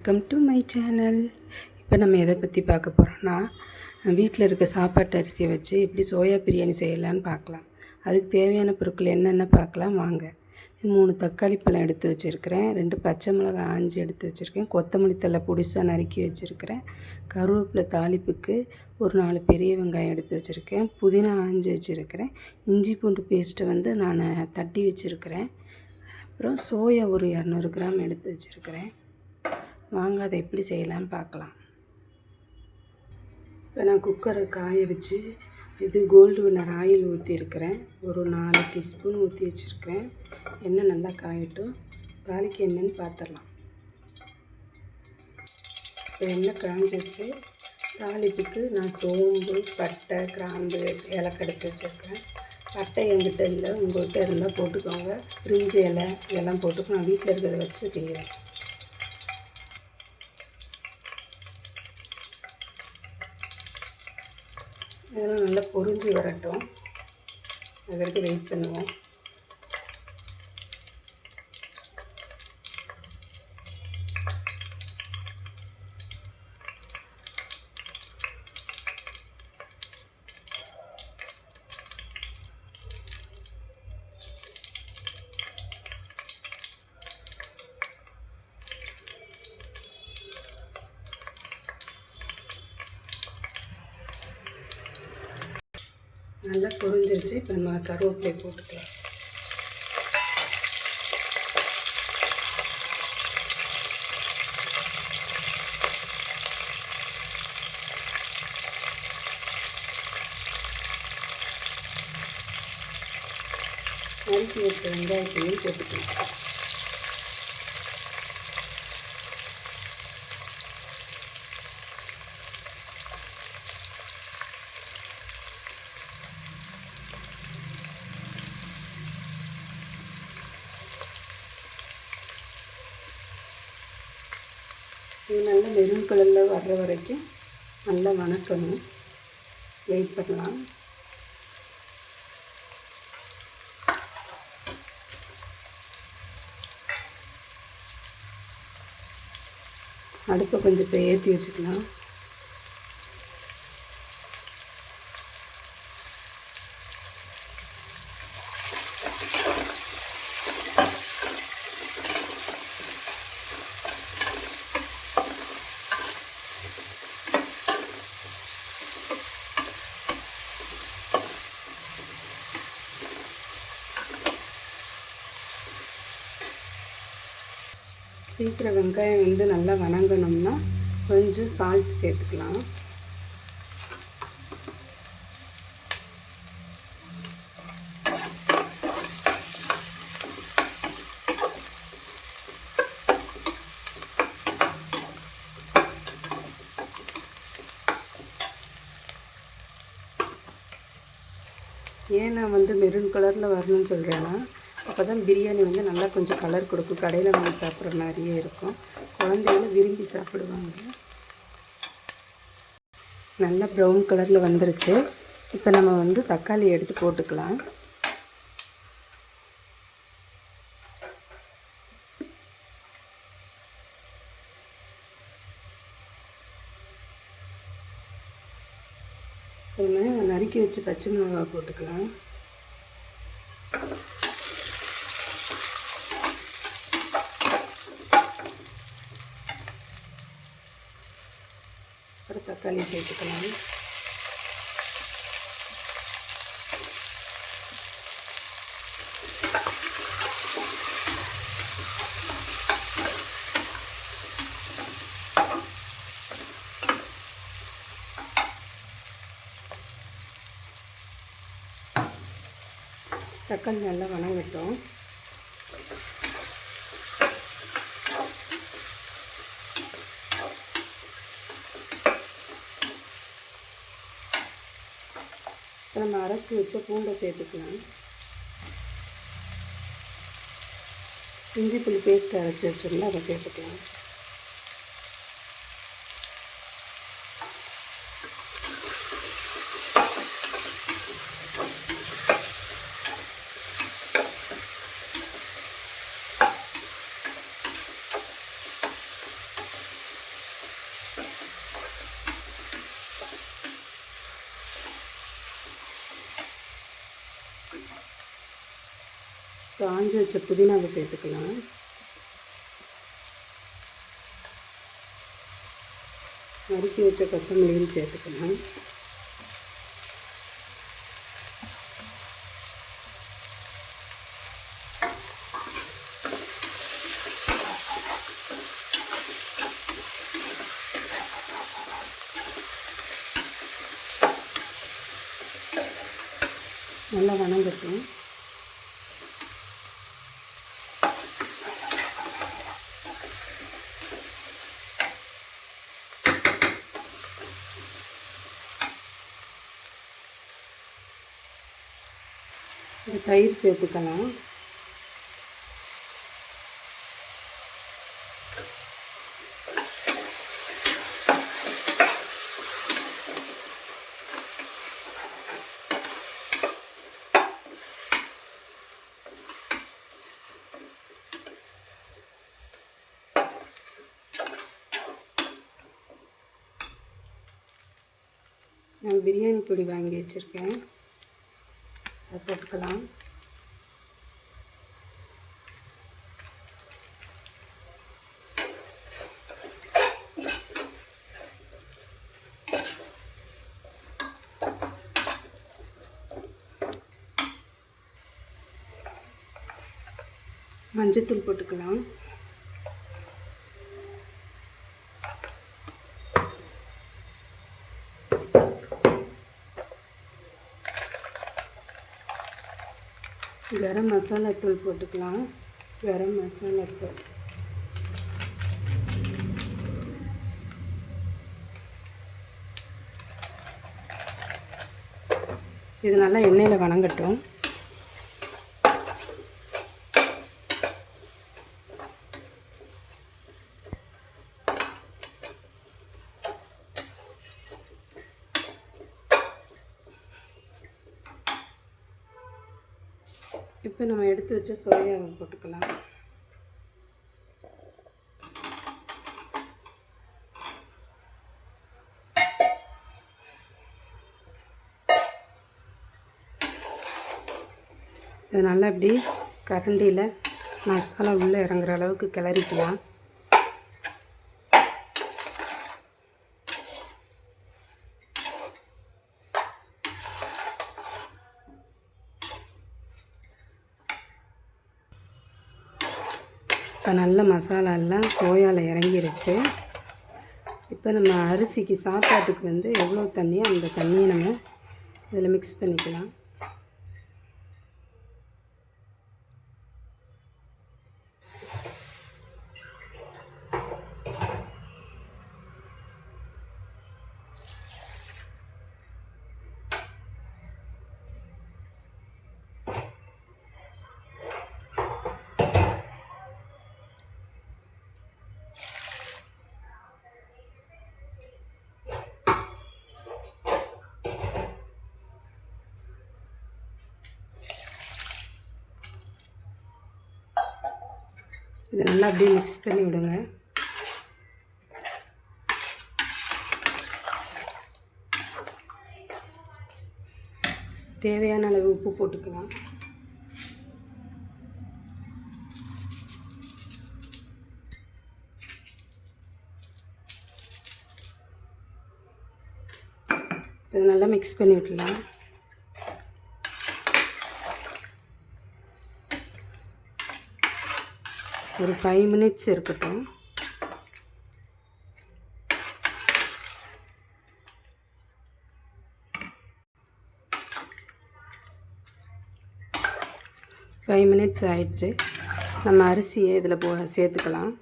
Welcome to my channel இப்போ நம்ம எதை பற்றி பார்க்க போகிறோன்னா வீட்டில் இருக்க சாப்பாட்டு அரிசியை வச்சு எப்படி சோயா பிரியாணி செய்யலான்னு பார்க்கலாம். அதுக்கு தேவையான பொருட்கள் என்னென்ன பார்க்கலாம்? வாங்க. மூணு தக்காளி பழம் எடுத்து வச்சுருக்கிறேன். ரெண்டு பச்சை மிளகாய் ஆஞ்சி எடுத்து வச்சுருக்கேன். கொத்தமல்லி தழை பொடிசாக நறுக்கி வச்சுருக்கிறேன். கருவேப்பிலை தாளிப்புக்கு ஒரு நாலு பெரிய வெங்காயம் எடுத்து வச்சுருக்கேன். புதினா ஆஞ்சி வச்சுருக்கிறேன். இஞ்சி பூண்டு பேஸ்ட்டை வந்து நான் தட்டி வச்சுருக்கிறேன். அப்புறம் சோயா ஒரு இரநூறு கிராம் எடுத்து வச்சுருக்கிறேன். வாங்க அதை எப்படி செய்யலாம்னு பார்க்கலாம். இப்போ நான் குக்கரை காய வச்சு இது கோல்டு வின்னர் ஆயில் ஊற்றிருக்கிறேன் ஒரு நாலு டீஸ்பூன் ஊற்றி வச்சுருக்கிறேன். எண்ணெய் நல்லா காயட்டும். தாளிக்கு என்னன்னு பார்த்துடலாம். இப்போ எண்ணெய் காஞ்சிச்சு தாளிப்புக்கு நான் சோம்பு பட்டை கிராம்பு ஏலக்காய் எடுத்து வச்சுருக்கேன். பட்டை எங்கிட்ட இல்லை உங்கள்கிட்ட இருந்தால் போட்டுக்கோங்க. பிரிஞ்சு இலை இதெல்லாம் போட்டுக்கோ. நான் வீட்டில் இருக்கிறத வச்சு செய்கிறேன். இதெல்லாம் நல்லா பொறிஞ்சு வரட்டும். அது வரைக்கும் வெயிட் பண்ணுவோம். நல்லா பொரிஞ்சிருச்சு இப்போ நம்ம கருவேப்பிலை போட்டுக்கலாம். நறுக்கி வச்ச வெங்காயத்தையும் போட்டுக்கலாம். இது நல்லா மெரூன் கலரில் வர்ற வரைக்கும் நல்லா வணக்கணும். வெயிட் பண்ணலாம். அடுப்பை கொஞ்சம் இப்போ ஏற்றி வச்சுக்கலாம். சீக்கிரம் வெங்காயம் வந்து நல்லா வணங்கணும்னா கொஞ்சம் சால்ட் சேர்த்துக்கலாம். ஏன் நான் வந்து மெரூன் கலரில் வரணும்னு சொல்கிறேன்னா அப்போ தான் பிரியாணி வந்து நல்லா கொஞ்சம் கலர் கொடுக்கும். கடையில் வாங்கி சாப்பிட்ற மாதிரியே இருக்கும். குழந்தைகள விரும்பி சாப்பிடுவாங்க. நல்லா ப்ரௌன் கலரில் வந்துருச்சு. இப்போ நம்ம வந்து தக்காளி எடுத்து போட்டுக்கலாம். நறுக்கி வச்சு பச்சை மிளகாய் போட்டுக்கலாம். அப்புறம் தக்காளி சேர்த்துக்கலாம். தக்காளி நல்லா வணங்கட்டும். அரைச்சி வச்ச பூண்டை சேர்த்துக்கலாம். இஞ்சி புளி பேஸ்ட் அரைச்சி வச்சிருந்தா அதை சேர்த்துக்கலாம். காஞ்சி வச்ச புதினாவை சேர்த்துக்கலாம். நறுக்கி வச்ச கொத்தமல்லியும் சேர்த்துக்கலாம். நல்லா வணங்கட்டும். தயிர் சேர்த்துக்கலாம். நான் பிரியாணி பொடி வாங்கி வச்சுருக்கேன். போட்டுக்கலாம். மஞ்சத்தூள் போட்டுக்கலாம். கரம் மசாலா தூள் போட்டுக்கலாம். கரம் மசாலா தூள். இது நல்லா எண்ணெயில் வணங்கட்டும் இப்போ நம்ம எடுத்து வச்ச சோயாவை போட்டுக்கலாம். இது நல்லா இப்படி கரண்டியில் மசாலா உள்ளே இறங்குற அளவுக்கு கிளறிக்கலாம். இப்போ நல்ல மசாலா எல்லாம் சோயாவில் இறங்கிருச்சு. இப்போ நம்ம அரிசிக்கு சாப்பாட்டுக்கு வந்து எவ்வளோ தண்ணியோ அந்த தண்ணியை நம்ம இதில் மிக்ஸ் பண்ணிக்கலாம். இதை நல்லா அப்படியே மிக்ஸ் பண்ணி விடுங்க. தேவையான அளவு உப்பு போட்டுக்கலாம். இதை நல்லா மிக்ஸ் பண்ணி விட்டுலாம் ஒரு ஃபைவ் மினிட்ஸ் இருக்கட்டும். ஃபைவ் மினிட்ஸ் ஆயிடுச்சு. நம்ம அரிசியை இதில் போ சேர்த்துக்கலாம்.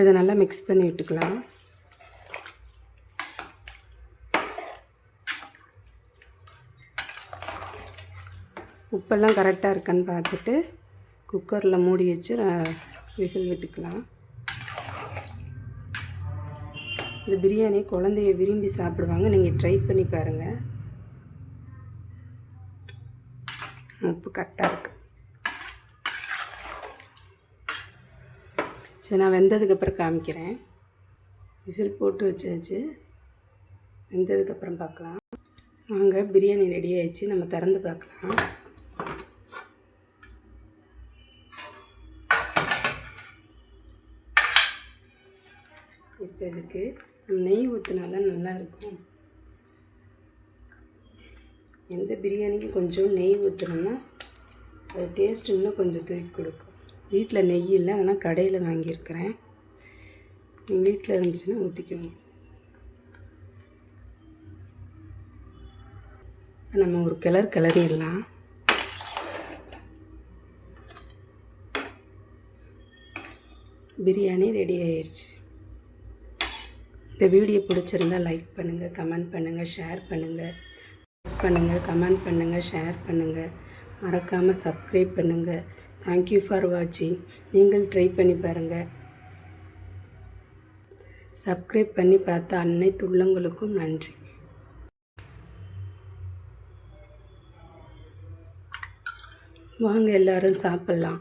இதை நல்லா மிக்ஸ் பண்ணி விட்டுக்கலாம். உப்பெல்லாம் கரெக்டாக இருக்கான்னு பார்த்துட்டு குக்கரில் மூடி வச்சு விசில் விட்டுக்கலாம். இந்த பிரியாணி குழந்தைய விரும்பி சாப்பிடுவாங்க. நீங்கள் ட்ரை பண்ணி பாருங்கள் உப்பு கரெக்டாக இருக்குது சரி நான் வெந்ததுக்கப்புறம் காமிக்கிறேன். விசில் போட்டு வச்சாச்சு. வெந்ததுக்கப்புறம் பார்க்கலாம். வாங்க பிரியாணி ரெடி ஆயிடுச்சு. நம்ம திறந்து பார்க்கலாம். இப்போ இதுக்கு நெய் ஊற்றினா தான் நல்லாயிருக்கும். எந்த பிரியாணிக்கும் கொஞ்சம் நெய் ஊற்றினோம்னா அது டேஸ்ட் இன்னும் கொஞ்சம் தூக்கி கொடுக்கும். வீட்டில் நெய் இல்லை அதனால் கடையில் வாங்கியிருக்கிறேன். நீங்கள் வீட்டில் இருந்துச்சுன்னா ஊற்றிக்கோங்க. நம்ம ஒரு கிளர் கிளறிடலாம். பிரியாணி ரெடி ஆயிடுச்சு. இந்த வீடியோ பிடிச்சிருந்தா லைக் பண்ணுங்கள் கமெண்ட் பண்ணுங்கள் ஷேர் பண்ணுங்கள் பண்ணுங்கள் கமெண்ட் பண்ணுங்கள் ஷேர் பண்ணுங்கள் மறக்காமல் சப்ஸ்கிரைப் பண்ணுங்கள் தேங்க்யூ ஃபார் வாட்சிங் நீங்கள் ட்ரை பண்ணி பாருங்கள் சப்ஸ்கிரைப் பண்ணி பார்த்த அனைத்து உள்ளங்களுக்கும் நன்றி. வாங்க எல்லாரும் சாப்பிட்லாம்.